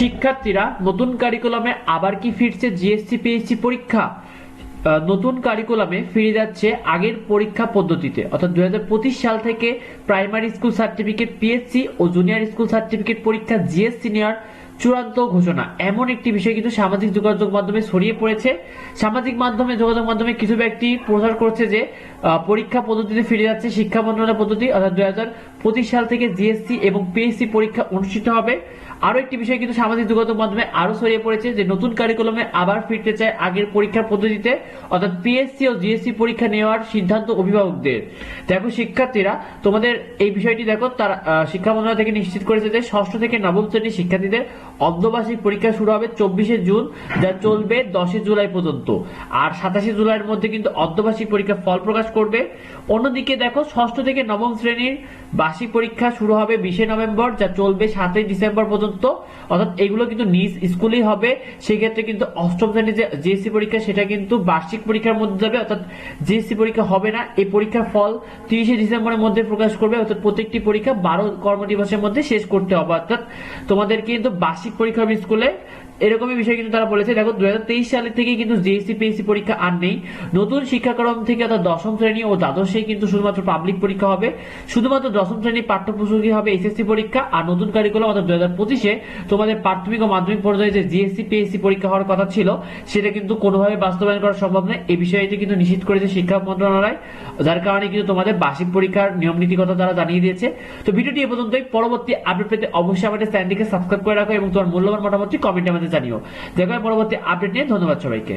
শিক্ষার্থীরা নতুন কারিকুলামে আবার কি ফিরছে জিএসসি পিএসসি পরীক্ষা? নতুন কারিকুলামে ফিরে যাচ্ছে আগের পরীক্ষা পদ্ধতিতে। অর্থাৎ দু পঁচিশ সাল থেকে প্রাইমারি স্কুল সার্টিফিকেট পিএসসি ও জুনিয়র স্কুল সার্টিফিকেট পরীক্ষা জিএসসি নেওয়ার চূড়ান্ত ঘোষণা। এমন একটি বিষয় কিন্তু সামাজিক যোগাযোগ মাধ্যমে ছড়িয়ে পড়েছে। সামাজিক মাধ্যমে, যোগাযোগ মাধ্যমে কিছু ব্যক্তি প্রচার করছে যে পরীক্ষা পদ্ধতিতে ফিরে যাচ্ছে শিক্ষা মন্ত্রণালয় পদ্ধতি। অর্থাৎ পঁচিশ সাল থেকে জিএসসি এবং পিএসসি পরীক্ষা অনুষ্ঠিত হবে। আরও একটি বিষয় কিন্তু সামাজিক যোগাযোগ মাধ্যমে আরও ছড়িয়ে পড়েছে, যে নতুন কারিকুলামে আবার ফিরতে চায় আগের পরীক্ষার পদ্ধতিতে, অর্থাৎ পিএসসি ও জিএসসি পরীক্ষা নেওয়ার সিদ্ধান্ত অভিভাবকদের। দেখো শিক্ষার্থীরা, তোমাদের এই বিষয়টি দেখো, তারা শিক্ষা মন্ত্রণালয় থেকে নিশ্চিত করেছে যে ষষ্ঠ থেকে নবম শ্রেণির শিক্ষার্থীদের অর্ধবার্ষিক পরীক্ষা শুরু হবে চব্বিশে জুন, যা চলবে দশে জুলাই পর্যন্ত। আর সাতাশে জুলাইয়ের মধ্যে কিন্তু অর্ধবার্ষিক পরীক্ষার ফল প্রকাশ করবে। অন্যদিকে দেখো ষষ্ঠ থেকে নবম শ্রেণির বার্ষিক পরীক্ষা শুরু হবে বিশে নভেম্বর, যা চলবে সাতই ডিসেম্বর পর্যন্ত। অর্থাৎ এগুলো কিন্তু নিজ স্কুলেই হবে। সেক্ষেত্রে কিন্তু অষ্টম শ্রেণির যে জিএসসি পরীক্ষা, সেটা কিন্তু বার্ষিক পরীক্ষার মধ্যে যাবে। অর্থাৎ জিএসসি পরীক্ষা হবে না। এই পরীক্ষার ফল তিরিশে ডিসেম্বরের মধ্যে প্রকাশ করবে। অর্থাৎ প্রত্যেকটি পরীক্ষা বারো কর্মদিবসের মধ্যে শেষ করতে হবে। অর্থাৎ তোমাদের কিন্তু বার্ষিক পরীক্ষা হবে স্কুলে। এরকমই বিষয় কিন্তু তারা বলেছে। দেখো দু হাজার তেইশ সালের থেকে কিন্তু জিএসসি, পিএসসি পরীক্ষা আর নেই। নতুন শিক্ষাক্রম থেকে অর্থাৎ দশম শ্রেণি ও দ্বাদশে কিন্তু শুধুমাত্র পাবলিক পরীক্ষা হবে। শুধুমাত্র দশম শ্রেণির পাঠ্যপুস্তকই হবে এসএসসি পরীক্ষা আর নতুন কারিকুলাম অর্থাৎ দুই হাজার পঁচিশে তোমাদের প্রাথমিক ও মাধ্যমিক পর্যায়ে যে জিএসসি পিএসসি পরীক্ষা হওয়ার কথা ছিল, সেটা কিন্তু কোনোভাবে বাস্তবায়ন করা সম্ভব নয়। এই বিষয়টি কিন্তু নিশ্চিত করেছে শিক্ষা মন্ত্রণালয়, যার কারণে কিন্তু তোমাদের বার্ষিক পরীক্ষার নিয়ম নীতি কথা তারা জানিয়ে দিয়েছে। তো ভিডিওটি এ পর্যন্তই। পরবর্তী আপডেট পেতে অবশ্যই আমাদের চ্যানেলটিকে সাবস্ক্রাইব করে রাখো এবং তোমার মূল্যবান মতামতটি কমেন্টে আমাদের জানিও। দেখা পরবর্তী আপডেট নিয়ে। ধন্যবাদ সবাইকে।